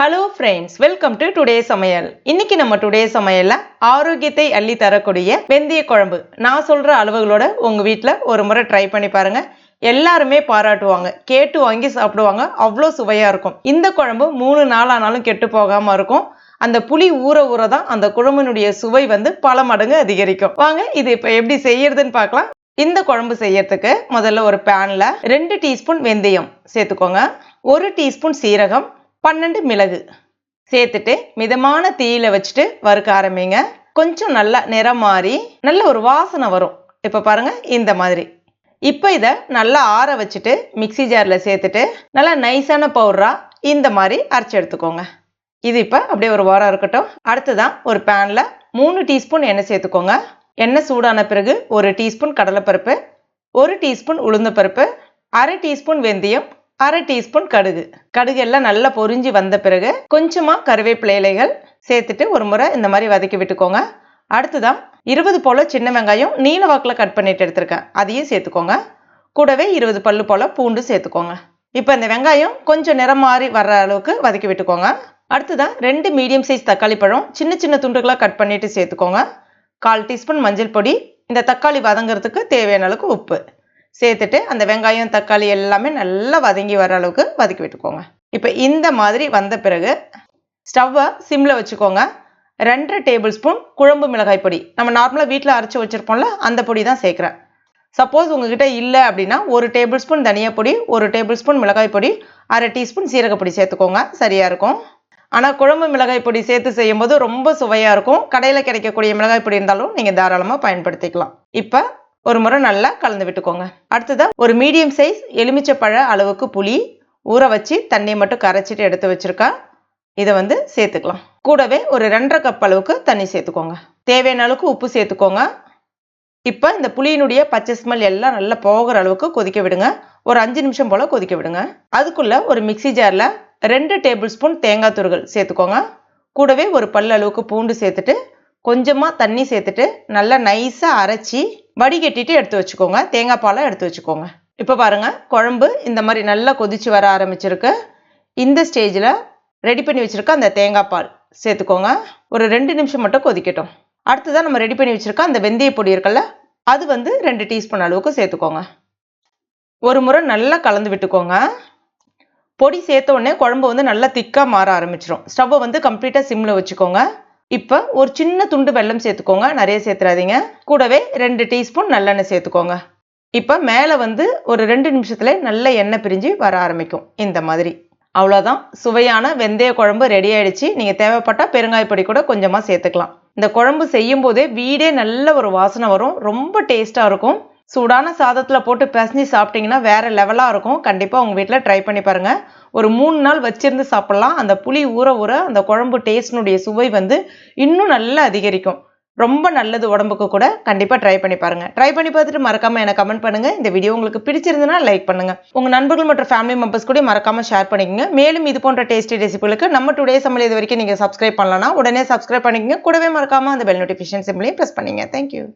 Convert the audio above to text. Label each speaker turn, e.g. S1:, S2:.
S1: Hello friends welcome to today சமையல் இன்னைக்கு நம்ம டுடே சமையல்ல ஆரோக்கியத்தை அள்ளி தரக்கூடிய வெந்தய குழம்பு. நான் சொல்ற அளவுகளோட உங்க வீட்டில் ஒரு முறை ட்ரை பண்ணி பாருங்க. எல்லாருமே பாராட்டுவாங்க. கேட்டு வாங்கி சாப்பிடுவாங்க. அவ்வளோ சுவையா இருக்கும். இந்த குழம்பு மூணு நாள் ஆனாலும் கெட்டு போகாம இருக்கும். அந்த புளி ஊற ஊற தான் அந்த குழம்பினுடைய சுவை வந்து பல மடங்கு அதிகரிக்கும். வாங்க இது இப்போ எப்படி செய்யறதுன்னு பார்க்கலாம். இந்த குழம்பு செய்யறதுக்கு முதல்ல ஒரு பேன்ல ரெண்டு டீஸ்பூன் வெந்தயம் சேர்த்துக்கோங்க. ஒரு டீஸ்பூன் சீரகம் பன்னெண்டு மிளகு சேர்த்துட்டு மிதமான தீயில வச்சுட்டு வறுக்க ஆரம்பிங்க. கொஞ்சம் நல்லா நிறம் மாறி நல்ல ஒரு வாசனை வரும். இப்போ பாருங்க இந்த மாதிரி. இப்போ இதை நல்லா ஆற வச்சுட்டு மிக்ஸி ஜாரில் சேர்த்துட்டு நல்லா நைஸான பவுடரா இந்த மாதிரி அரைச்சி எடுத்துக்கோங்க. இது இப்போ அப்படியே ஒரு வாரம் இருக்கட்டும். அடுத்ததான் ஒரு பேனில் மூணு டீஸ்பூன் எண்ணெய் சேர்த்துக்கோங்க. எண்ணெய் சூடான பிறகு ஒரு டீஸ்பூன் கடலைப்பருப்பு ஒரு டீஸ்பூன் உளுந்தப்பருப்பு அரை டீஸ்பூன் வெந்தயம் அரை டீஸ்பூன் கடுகு. கடுகு எல்லாம் நல்லா பொரிஞ்சு வந்த பிறகு கொஞ்சமாக கருவேப்பிலை இலைகள் சேர்த்துட்டு ஒரு முறை இந்த மாதிரி வதக்கி விட்டுக்கோங்க. அடுத்ததான் இருபது போல் சின்ன வெங்காயம் நீல வாக்கில் கட் பண்ணிட்டு எடுத்திருக்கேன். அதையும் சேர்த்துக்கோங்க. கூடவே இருபது பல்லு போல் பூண்டு சேர்த்துக்கோங்க. இப்போ இந்த வெங்காயம் கொஞ்சம் நிறம் மாறி வர்ற அளவுக்கு வதக்கி விட்டுக்கோங்க. அடுத்ததான் ரெண்டு மீடியம் சைஸ் தக்காளி பழம் சின்ன சின்ன துண்டுகளாக கட் பண்ணிட்டு சேர்த்துக்கோங்க. கால் டீஸ்பூன் மஞ்சள் பொடி. இந்த தக்காளி வதங்கிறதுக்கு தேவையான அளவுக்கு உப்பு. சேர்த்துட்டு அந்த வெங்காயம் தக்காளி எல்லாமே நல்லா வதங்கி வர அளவுக்கு வதக்கி விட்டுக்கோங்க. இப்போ இந்த மாதிரி வந்த பிறகு ஸ்டவ்வை சிம்மில் வச்சுக்கோங்க. ரெண்டரை டேபிள் ஸ்பூன் குழம்பு மிளகாய் பொடி. நம்ம நார்மலாக வீட்டில் அரைச்சி வச்சுருப்போம்ல அந்த பொடி தான் சேர்க்குறேன். சப்போஸ் உங்ககிட்ட இல்லை அப்படின்னா ஒரு டேபிள் ஸ்பூன் தனியா பொடி ஒரு டேபிள் ஸ்பூன் மிளகாய் பொடி அரை டீஸ்பூன் சீரகப்பொடி சேர்த்துக்கோங்க. சரியாக இருக்கும். ஆனால் குழம்பு மிளகாய் பொடி சேர்த்து செய்யும்போது ரொம்ப சுவையாக இருக்கும். கடையில் கிடைக்கக்கூடிய மிளகாய் பொடி இருந்தாலும் நீங்கள் தாராளமாக பயன்படுத்திக்கலாம். இப்போ ஒரு முறை நல்லா கலந்து விட்டுக்கோங்க. அடுத்ததாக ஒரு மீடியம் சைஸ் எலுமிச்சப்பழ அளவுக்கு புளி ஊற வச்சு தண்ணியை மட்டும் கரைச்சிட்டு எடுத்து வச்சுருக்கா. இதை வந்து சேர்த்துக்கலாம். கூடவே ஒரு ரெண்டரை கப் அளவுக்கு தண்ணி சேர்த்துக்கோங்க. தேவையான அளவுக்கு உப்பு சேர்த்துக்கோங்க. இப்போ இந்த புளியினுடைய பச்சை ஸ்மெல் எல்லாம் நல்லா போகிற அளவுக்கு கொதிக்க விடுங்க. ஒரு அஞ்சு நிமிஷம் போல் கொதிக்க விடுங்க. அதுக்குள்ளே ஒரு மிக்சி ஜாரில் ரெண்டு டேபிள் ஸ்பூன் தேங்காய் துருகள் சேர்த்துக்கோங்க. கூடவே ஒரு பல் அளவுக்கு பூண்டு சேர்த்துட்டு கொஞ்சமாக தண்ணி சேர்த்துட்டு நல்லா நைஸாக அரைச்சி வடிகட்டிட்டு எடுத்து வச்சுக்கோங்க. தேங்காய் பாலை எடுத்து வச்சுக்கோங்க. இப்போ பாருங்கள் குழம்பு இந்த மாதிரி நல்லா கொதிச்சு வர ஆரம்பிச்சிருக்கு. இந்த ஸ்டேஜில் ரெடி பண்ணி வச்சுருக்க அந்த தேங்காய் பால் சேர்த்துக்கோங்க. ஒரு ரெண்டு நிமிஷம் மட்டும் கொதிக்கட்டும். அடுத்ததான் நம்ம ரெடி பண்ணி வச்சுருக்க அந்த வெந்தய பொடி இருக்குல்ல அது வந்து ரெண்டு டீஸ்பூன் அளவுக்கு சேர்த்துக்கோங்க. ஒரு முறை நல்லா கலந்து விட்டுக்கோங்க. பொடி சேர்த்த உடனே குழம்பு வந்து நல்லா திக்காக மாற ஆரம்பிச்சிடும் ஸ்டவ்வை வந்து கம்ப்ளீட்டாக சிம்மில் வச்சுக்கோங்க. இப்போ ஒரு சின்ன துண்டு வெல்லம் சேர்த்துக்கோங்க. நிறைய சேர்த்துறாதீங்க. கூடவே ரெண்டு டீஸ்பூன் நல்லெண்ணெய் சேர்த்துக்கோங்க. இப்போ மேலே வந்து ஒரு ரெண்டு நிமிஷத்துல நல்ல எண்ணெய் பிரிஞ்சு வர ஆரம்பிக்கும். இந்த மாதிரி. அவ்வளோதான் சுவையான வெந்தய குழம்பு ரெடி ஆயிடுச்சு. நீங்கள் தேவைப்பட்டால் பெருங்காயப்பொடி கூட கொஞ்சமாக சேர்த்துக்கலாம். இந்த குழம்பு செய்யும் போதே வீடே நல்ல ஒரு வாசனை வரும். ரொம்ப டேஸ்ட்டாக இருக்கும். சூடான சாதத்தில் போட்டு பிசைஞ்சு சாப்பிட்டீங்கன்னா வேறு லெவலாக இருக்கும். கண்டிப்பாக உங்கள் வீட்டில் ட்ரை பண்ணி பாருங்கள் ஒரு மூணு நாள் வச்சிருந்து சாப்பிட்லாம். அந்த புளி ஊற ஊற அந்த குழம்பு டேஸ்டினுடைய சுவை வந்து இன்னும் நல்லா அதிகரிக்கும். ரொம்ப நல்லது உடம்புக்கு கூட. கண்டிப்பாக ட்ரை பண்ணி பாருங்கள் ட்ரை பண்ணி பார்த்துட்டு மறக்காமல் எனக்கு கமெண்ட் பண்ணுங்கள் இந்த வீடியோ உங்களுக்கு பிடிச்சிருந்துன்னா லைக் பண்ணுங்கள் உங்கள் நண்பர்கள் மற்றும் ஃபேமிலி மெம்பர்ஸ் கூட மறக்காமல் ஷேர் பண்ணிக்கோங்க. மேலும் இது போன்ற டேஸ்டி ரெசிபிகளுக்கு நம்ம டுடே சமையல் இது வரைக்கும் நீங்கள் சப்ஸ்கிரைப் பண்ணலன்னா உடனே சப்ஸ்கிரைப் பண்ணிக்கங்க. கூடவே மறக்காமல் அந்த பெல் நோட்டிஃபிகேஷன் சிம்லையும் ப்ரெஸ் பண்ணிங்க. Thank you